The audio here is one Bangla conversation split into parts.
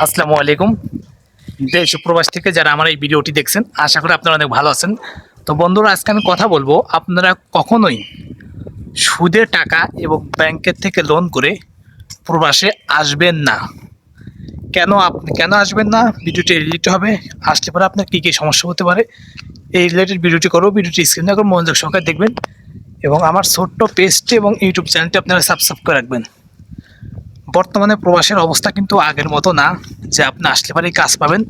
আসসালামু আলাইকুম। দেশ ও প্রবাস থেকে যারা আমার এই ভিডিওটি দেখছেন, আশা করি আপনারা অনেক ভালো আছেন। তো বন্ধুরা, আজকে আমি কথা বলব, আপনারা কখনোই সুদের টাকা এবং ব্যাংকের থেকে লোন করে প্রবাসে আসবেন না। কেন আপনি কেন আসবেন না? ভিডিওটি রিলেটেড হবে, আসলে পরে আপনার কী কী সমস্যা হতে পারে, এই রিলেটেড ভিডিওটি করব। ভিডিওটি স্ক্রিন করে মনোযোগ সহকারে দেখবেন এবং আমার ছোট্ট পেজটি এবং ইউটিউব চ্যানেলটি আপনারা সাবস্ক্রাইব করে রাখবেন। বর্তমানে প্রবাসের অবস্থা কিন্তু আগের মতো না, যে আপনি আসলে পরেই কাজ পাবেন।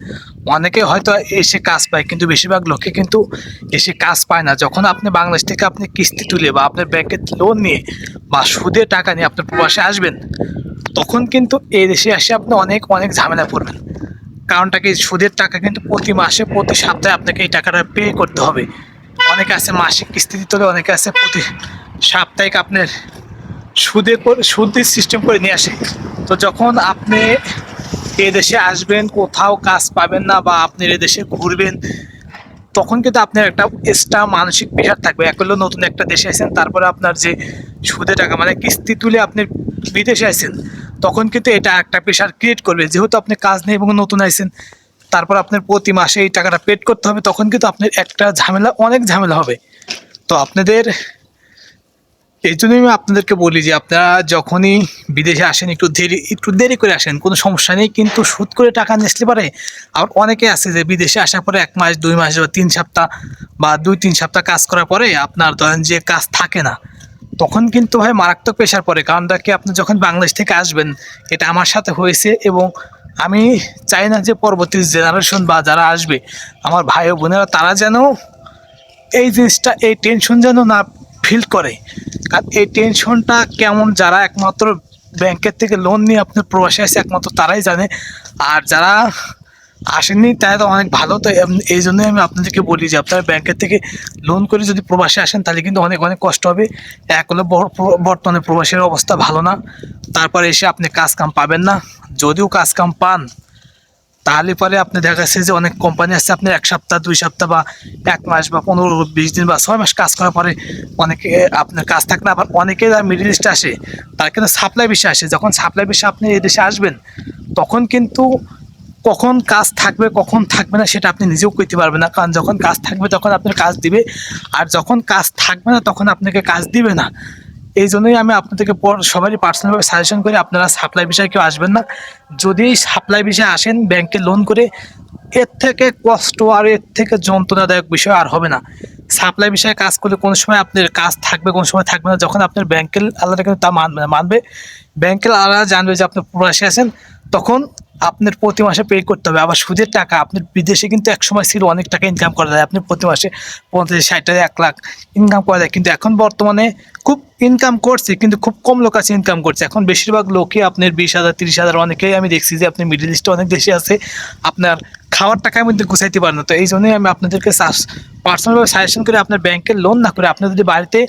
অনেকে হয়তো এসে কাজ পায়, কিন্তু বেশিরভাগ লোকে কিন্তু এসে কাজ পায় না। যখন আপনি বাংলাদেশ থেকে আপনি কিস্তি তুলে বা আপনার ব্যাংকের লোন নিয়ে বা সুদের টাকা নিয়ে আপনার প্রবাসে আসবেন, তখন কিন্তু এই দেশে এসে আপনি অনেক অনেক ঝামেলা পড়বেন। কারণটা কি? সুদের টাকা কিন্তু প্রতি মাসে, প্রতি সপ্তাহে আপনাকে এই টাকাটা পে করতে হবে। অনেকে আছে মাসিক কিস্তি দিতে হবে অনেকে আছে প্রতি সাপ্তাহিক আপনার সুদে সুদের সিস্টেম করে নিয়ে আসে। তো যখন আপনি এ দেশে আসবেন, কোথাও কাজ পাবেন না বা আপনি এ দেশে ঘুরবেন, তখন কিন্তু আপনার একটা এক্সট্রা মানসিক প্রেশার থাকবে। এক হলো নতুন একটা দেশে আসেন তারপরে আপনার যে সুদে টাকা মানে কিস্তি তুলে আপনি বিদেশে আসেন তখন কিন্তু এটা একটা প্রেশার ক্রিয়েট করবে। যেহেতু আপনি কাজ নেই এবং নতুন আসেন তারপর আপনার প্রতি মাসে এই টাকাটা পেড করতে হবে, তখন কিন্তু আপনার একটা ঝামেলা, অনেক ঝামেলা হবে। তো আপনাদের এই জন্যই আমি আপনাদেরকে বলি যে আপনারা যখনই বিদেশে আসেন, একটু দেরি একটু দেরি করে আসেন, কোনো সমস্যা নেই। কিন্তু সুদ করে টাকা নিয়ে পারে, আবার অনেকে আছে যে বিদেশে আসার পরে এক মাস, দুই মাস বা তিন সপ্তাহ বা দুই, তিন সপ্তাহ কাজ করার পরে আপনার ধরেন যে কাজ থাকে না, তখন কিন্তু ভাই মারাত্মক পেশার পড়ে। কারণটা কি আপনি যখন বাংলাদেশ থেকে আসবেন, এটা আমার সাথে হয়েছে এবং আমি চাই না যে পরবর্তী জেনারেশন বা যারা আসবে, আমার ভাই ও বোনেরা তারা যেন এই জিনিসটা, এই টেনশন যেন না ফিল করে। কারণ এই টেনশনটা কেমন? যারা একমাত্র ব্যাংকের থেকে লোন নিয়ে আপনার প্রবাসে আসে একমাত্র তারাই জানে। আর যারা আসেননি, তারা তো অনেক ভালো। তো এই জন্যই আমি আপনাদেরকে বলি যে, আপনারা ব্যাংকের থেকে লোন করে যদি প্রবাসে আসেন, তাহলে কিন্তু অনেক অনেক কষ্ট হবে। এক হলো বর- বর্তমানে প্রবাসের অবস্থা ভালো না। তারপরে এসে আপনি কাজ কাম পাবেন না। যদিও কাজ কাম পান তাহলে পরে আপনি দেখা যাচ্ছে যে অনেক কোম্পানি আছে আপনার এক সপ্তাহ, দুই সপ্তাহ বা এক মাস বা পনেরো, বিশ দিন বা ছয় মাস কাজ করার পরে অনেকে আপনার কাজ থাকলে আবার অনেকে যারা মিডিল ইস্টে আসে। তার কিন্তু সাপ্লাই বিষয় আসে। যখন সাপ্লাই বিষয়ে আপনি এই দেশে আসবেন, তখন কিন্তু কখন কাজ থাকবে, কখন থাকবে না সেটা আপনি নিজেও করতে পারবেন না। কারণ যখন কাজ থাকবে তখন আপনার কাজ দিবে। আর যখন কাজ থাকবে না তখন আপনাকে কাজ দিবে না। এই জন্যই আমি আপনাদেরকে সবারই পার্সোনালভাবে সাজেশন করি, আপনারা সাপ্লাই বিষয়ে কেউ আসবেন না। যদি সাপ্লাই বিষয়ে আসেন, ব্যাংকে লোন করে, এর থেকে কষ্ট আর এর থেকে যন্ত্রণাদায়ক বিষয় আর হবে না। সাপ্লাই বিষয়ে কাজ করলে কোনো সময় আপনার কাজ থাকবে, কোনো সময় থাকবে না। যখন আপনার ব্যাংকের আলাদা কিন্তু তা মানবে না মানবে। ব্যাংকের আলাদা জানবে যে আপনি প্রবাসী আছেন। তখন আপনার প্রতি মাসে পে করতে হবে। আবার সুদের টাকা, আপনার বিদেশে কিন্তু এক সময় ছিল অনেক টাকা ইনকাম করা যায়। আপনি প্রতি মাসে পঞ্চাশ, ষাট টাকা এক লাখ ইনকাম করা যায়। কিন্তু এখন বর্তমানে খুব ইনকাম করছে, কিন্তু খুব কম লোক আছে ইনকাম করছে। এখন বেশিরভাগ লোকই আপনার বিশ হাজার, তিরিশ হাজার, অনেকেই আমি দেখছি যে আপনি মিডিল ইস্টে অনেক দেশে আছে, আপনার খাওয়ার টাকার মধ্যে গুছাইতে পারেন না। তো এই জন্যই আমি আপনাদেরকে পার্সোনালভাবে সাজেশন করে আপনার ব্যাংকের লোন না করে আপনি যদি বাড়িতে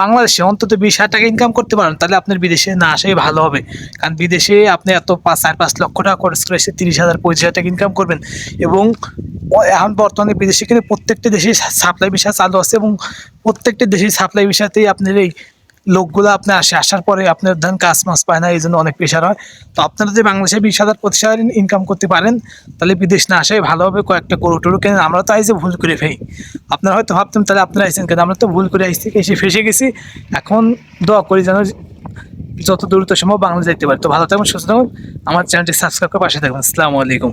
বাংলাদেশে অন্তত বিশ হাজার টাকা ইনকাম করতে পারেন, তাহলে আপনার বিদেশে না আসাই ভালো হবে। কারণ বিদেশে আপনি এত পাঁচ চার পাঁচ লক্ষ টাকা খরচ করে এসে তিরিশ হাজার পঁচিশ হাজার টাকা ইনকাম করবেন। এবং এখন বর্তমানে বিদেশে কিন্তু প্রত্যেকটা দেশে সাপ্লাই বিষয় চালু আছে এবং প্রত্যেকটি দেশে সাপ্লাই বিষয়তেই আপনার এই লোকগুলো আপনি আসে, আসার পরে আপনার ধরেন কাজ মাস পায় না, এই জন্য অনেক প্রেশার হয়। তো আপনারা যদি বাংলাদেশে বিশ হাজার, পঁচিশ হাজার ইনকাম করতে পারেন, তাহলে বিদেশ না আসাই ভালো হবে কয়েকটা গরু টরু কেন আমরা তো আইসে ভুল করে ফেলি। আপনারা হয়তো ভাবতেন, তাহলে আপনারা আইসেন কেন? আমরা তো ভুল করে আইসি, এসে ফেসে গেছি। এখন দোয়া করি যেন যত দ্রুত সম্ভব বাংলাদেশ যেতে পারে। তো ভালো থাকবেন সুস্থ থাকুন। আমার চ্যানেলটি সাবস্ক্রাইব করে পাশে থাকবেন। আসসালামু আলাইকুম।